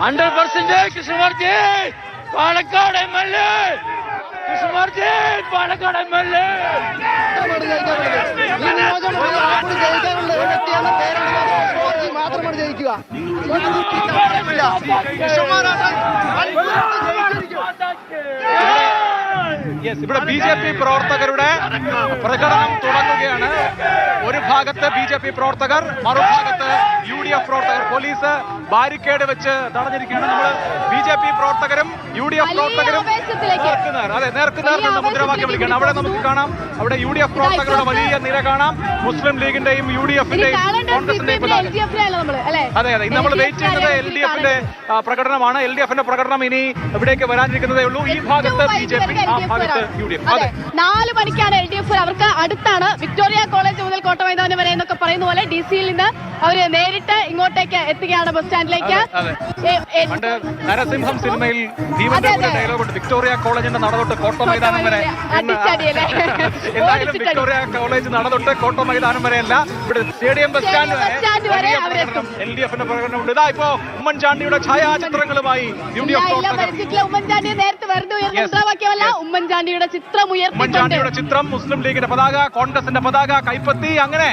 Hundred percent Krishnamurthy Palakkad M L A. Krishnamurthy Palakkad M L A. മാത്രമാണ് ജയിക്കുക ഇവിടെ B J P പ്രവർത്തകരുടെ പ്രകടനം തുടങ്ങുകയാണ് ഒരു ഭാഗത്ത് ബി ജെ പി പ്രവർത്തകർ മറുഭാഗത്ത് യു ഡി എഫ് പ്രവർത്തകർ പോലീസ് ബാരിക്കേഡ് വെച്ച് തടഞ്ഞിരിക്കുകയാണ് നമ്മൾ ബി ജെ പി പ്രവർത്തകരും യു ഡി എഫ് പ്രവർത്തകരും. നേർക്കുനേർ അതെ നേർക്കുനേർ വലിയ എന്ന മുദ്രാവാക്യം വിളിക്കുകയാണ് അവിടെ നമുക്ക് കാണാം അവിടെ യു ഡി എഫ് പ്രവർത്തകരുടെ വലിയ നിര കാണാം മുസ്ലിം ലീഗിന്റെയും യു ഡി എഫിന്റെയും കോൺഗ്രസിന്റെയും? അതെ അതെ ഇന്ന് നമ്മൾ വെയിറ്റ് ചെയ്യുന്നത് എൽ ഡി എഫിന്റെ പ്രകടനമാണ് എൽ ഡി എഫിന്റെ പ്രകടനം ഇനി ഇവിടേക്ക് വരാനിരിക്കുന്നതേ ഉള്ളൂ ഈ ഭാഗത്ത് ബി ജെ പി ആ ഭാഗത്ത് നാല് മണിക്കാണ് എൽ ഡി എഫ് അവർക്ക് അടുത്താണ്. വിക്ടോറിയ കോളേജ് മുതൽ കോട്ടമൈതാനം വരെ എന്നൊക്കെ പറയുന്ന പോലെ ഡി സിയിൽ നിന്ന് അവർ നേരിട്ട് ഇങ്ങോട്ടേക്ക് എത്തുകയാണ് ബസ് സ്റ്റാൻഡിലേക്ക്. നരസിംഹം സിനിമയിൽ ഭീമന്റെ അതെ, അതെ. ഡയലോഗ് വിക്ടോറിയ കോളേജിന്റെ നടതൊട്ട് കോട്ട മൈതാനം വരെ? എന്തായാലും വിക്ടോറിയ കോളേജ് നടതൊട്ട് കോട്ട മൈതാനം വരെ അല്ല ഇവിടെ സ്റ്റേഡിയം ബസ് സ്റ്റാൻഡ് വരെ. എൽ ഡി എഫിന്റെ പ്രകടനമുണ്ട് ഇതാ ഇപ്പോ ഉമ്മൻചാണ്ടിയുടെ ഛായാചിത്രങ്ങളുമായി യു ഡി നേരത്തെ എഫ് ഉമ്മൻചാണ്ടി. വെറുതെ ഉയർന്ന മുദ്രാവാക്യമല്ല. ഉമ്മൻചാണ്ടിയുടെ ചിത്രം ഉയർത്തിക്കൊണ്ട്. ഉമ്മൻചാണ്ടിയുടെ ചിത്രം മുസ്ലിം ലീഗിന്റെ പതാക കോൺഗ്രസിന്റെ പതാക കൈപ്പത്തി അങ്ങനെ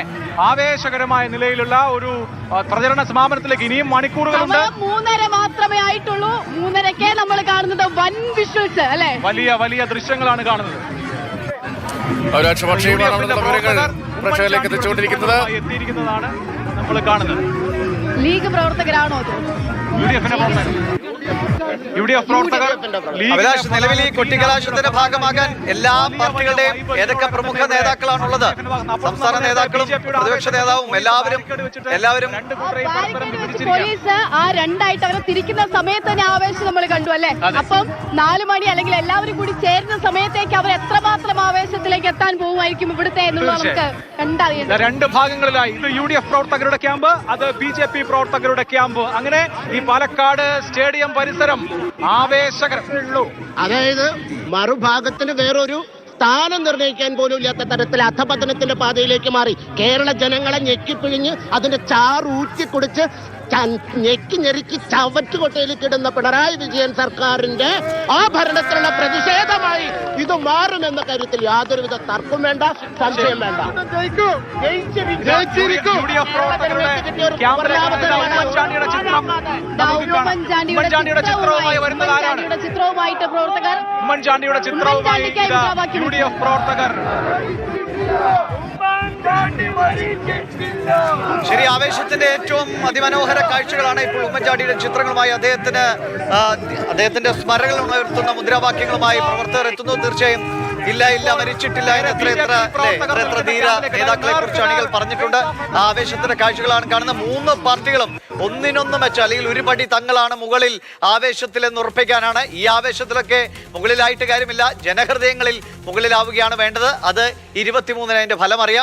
ആവേശകരമായ നിലയിലുള്ള ഒരു ആ, പ്രചരണ സമാപനത്തിലേക്ക് ഇനിയും മണിക്കൂറുകളുണ്ട്. സമയം മൂന്നര മാത്രമേ ആയിട്ടുള്ളൂ. മൂന്നരക്കെ നമ്മൾ കാണുന്നത് വൻ വിഷ്വൽസ് അല്ലെ? വലിയ വലിയ ദൃശ്യങ്ങളാണ് കാണുന്നത്. പൗരാക്ഷ പക്ഷിയുമാണ് നമ്മുടെ വിവരങ്ങൾ പ്രേക്ഷകരിലേക്ക് എത്തിച്ചുകൊണ്ടിരിക്കുന്നത് എത്തിയിരിക്കുന്നതാണ് നമ്മൾ കാണുന്നത്. ലീഗ് പ്രവർത്തകരാണോ അത്? യു ഡി എഫിന്റെ പ്രവർത്തകർ എഫ് പ്രവർത്തകർ അഭിലാഷ് നിലവിൽ ഈ കൊട്ടിക്കലാശത്തിന്റെ ഭാഗമാകാൻ എല്ലാ പാർട്ടികളുടെയും ഏതൊക്കെ പ്രമുഖ നേതാക്കളാണുള്ളത്? സംസ്ഥാന നേതാക്കളും പ്രതിപക്ഷ നേതാവും എല്ലാവരും എല്ലാവരും പോലീസ് ആ രണ്ടായിട്ട് അവരെ തിരിക്കുന്ന സമയത്ത് തന്നെ ആവേശം നമ്മൾ കണ്ടു അല്ലെ? അപ്പം നാലു മണി അല്ലെങ്കിൽ എല്ലാവരും കൂടി ചേരുന്ന സമയത്തേക്ക് അവർ എത്രമാത്രം ആവേശത്തിലേക്ക് എത്താൻ പോകുമായിരിക്കും ഇവിടുത്തെ എന്നുള്ളത് നമുക്ക് രണ്ട് ഭാഗങ്ങളിലായി. ഇത് യു ഡി എഫ് പ്രവർത്തകരുടെ ക്യാമ്പ് അത് ബി ജെ പി പ്രവർത്തകരുടെ ക്യാമ്പ്. അങ്ങനെ ഈ പാലക്കാട് സ്റ്റേഡിയം പരിസരം ആവേശകരം അതായത് മറുഭാഗത്തിന് വേറൊരു സ്ഥാനം നിർണയിക്കാൻ പോലും ഇല്ലാത്ത തരത്തിൽ അധപതനത്തിന്റെ പാതയിലേക്ക് മാറി. കേരള ജനങ്ങളെ ഞെക്കിപ്പിഴിഞ്ഞ് അതിന്റെ ചാറൂറ്റി കുടിച്ച് ഞെക്കി ഞെരുക്കി ചവറ്റുകൊട്ടയിലേക്ക് ഇടുന്ന പിണറായി വിജയൻ സർക്കാരിന്റെ ആ ഭരണത്തിലുള്ള പ്രതിഷേധമായി ഇത് മാറുമെന്ന കാര്യത്തിൽ യാതൊരുവിധ തർക്കം വേണ്ട സംശയം വേണ്ട. ഉമ്മൻചാണ്ടിയുടെ ചിത്രവുമായിട്ട് പ്രവർത്തകർ ഉമ്മൻചാണ്ടിയുടെ ചിത്രവുമായി യു ഡി എഫ് പ്രവർത്തകർ. ശരി ആവേശത്തിന്റെ ഏറ്റവും അതിമനോഹര കാഴ്ചകളാണ് ഇപ്പോൾ ഉമ്മൻചാണ്ടിയുടെ ചിത്രങ്ങളുമായി അദ്ദേഹത്തിന് അദ്ദേഹത്തിന്റെ സ്മരണകൾ ഉണർത്തുന്ന മുദ്രാവാക്യങ്ങളുമായി പ്രവർത്തകർ എത്തുന്നു. തീർച്ചയായും ഇല്ല ഇല്ല മരിച്ചിട്ടില്ല അതിന് എത്ര എത്ര എത്ര എത്ര ധീര നേതാക്കളെ കുറിച്ച് അണികൾ പറഞ്ഞിട്ടുണ്ട്. ആ ആവേശത്തിന്റെ കാഴ്ചകളാണ് കാണുന്ന മൂന്ന് പാർട്ടികളും ഒന്നിനൊന്നും വെച്ച അല്ലെങ്കിൽ ഒരു പടി തങ്ങളാണ് മുകളിൽ ആവേശത്തിൽ എന്ന് ഉറപ്പിക്കാനാണ്. ഈ ആവേശത്തിലൊക്കെ മുകളിലായിട്ട് കാര്യമില്ല. ജനഹൃദയങ്ങളിൽ മുകളിലാവുകയാണ് വേണ്ടത്. അത് ഇരുപത്തിമൂന്നിന് അതിന്റെ ഫലം അറിയാം.